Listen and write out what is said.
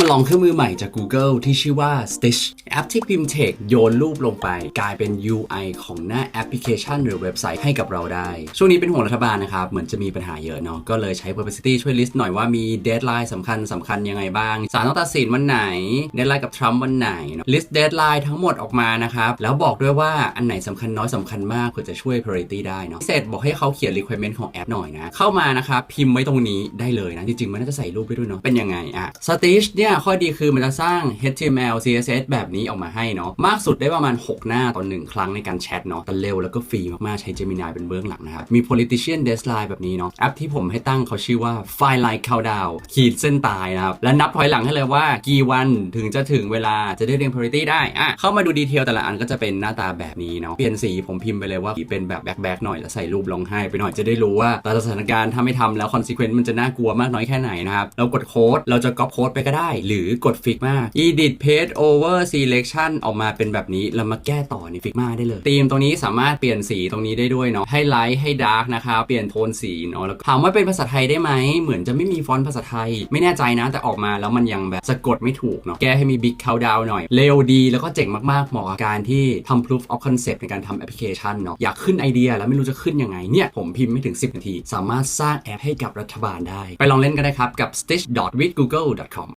มาลองเครื่องมือใหม่จาก Google ที่ชื่อว่า Stitch แอปที่พิมพ์ text โยนรูปลงไป กลายเป็น UI ของหน้าแอปพลิเคชัน หรือเว็บไซต์ให้กับเราได้ ช่วงนี้เป็นห่วงรัฐบาลนะครับ เหมือนจะมีปัญหาเยอะเนาะก็เลยใช้ Perplexity ช่วย list หน่อยว่ามี deadline สำคัญสำคัญยังไงบ้างศาลต้องตัดสินวันไหน deadline กับ Trump วันไหนเนอะ list deadline ทั้งหมดออกมานะครับแล้วบอกด้วยว่าอันไหนสำคัญน้อยสำคัญมากเพื่อจะช่วย priority ได้เนาะเสร็จบอกให้เขาเขียน requirement ของแอปหน่อยนะเข้ามานะครับพิมพ์ไว้ตรงนี้ได้เลยนะจริงๆมันน่าจะใส่รูปไปด้วยเนาะเป็นยังไงอะ Stitch เนี่ยี่ยข้อดีคือมันจะสร้าง HTML CSS แบบนี้ออกมาให้เนาะมากสุดได้ประมาณ 6 หน้าต่อหนึ่งครั้งในการแชทเนาะแต่เร็วแล้วก็ฟรีมากๆ ใช้ Gemini เป็นเบื้องหลังนะครับ มี politician deadline แบบนี้เนาะแอปที่ผมให้ตั้งเขาชื่อว่า file line countdown ขีดเส้นตายนะครับ และนับถอยหลังให้เลยว่ากี่วันถึงจะถึงเวลาจะได้เรียง priority ได้อะเข้ามาดูดีเทลแต่ละอันก็จะเป็นหน้าตาแบบนี้เนาะเปลี่ยนสีผมพิมพ์ไปเลยว่าเป็นแบบแบ็คๆหน่อยแล้วใส่รูปร้องไห้ไปหน่อยจะได้รู้ว่าแต่สถานการณ์ถ้าไม่ทำแล้ว consequence มันจะน่ากลัวมากน้อยแค่ไหนนะครับเรากดโค้ดเราจะก๊อปโค้ดไปก็ได้หรือกด Figma edit page over selection ออกมาเป็นแบบนี้เรามาแก้ต่อใน Figma ได้เลยธีมตรงนี้สามารถเปลี่ยนสีตรงนี้ได้ด้วยเนาะให้ไลท์ให้ดาร์กนะครับเปลี่ยนโทนสีเนาะแล้วถามว่าเป็นภาษาไทยได้ไหมเหมือนจะไม่มีฟอนต์ภาษาไทย ไม่แน่ใจนะแต่ออกมาแล้วมันยังแบบสะกดไม่ถูกเนาะแก้ให้มี big countdown หน่อย เร็วดีแล้วก็เจ๋งมากๆเหมาะกับการที่ทำ proof of concept ในการทำแอปพลิเคชันเนาะอยากขึ้นไอเดียแล้วไม่รู้จะขึ้นยังไงเนี่ยผมพิมพ์ไม่ถึง 10 นาที สามารถสร้างแอปให้กับรัฐบาลได้ ไปลองเล่นกันได้ครับกับ stitch.withgoogle.com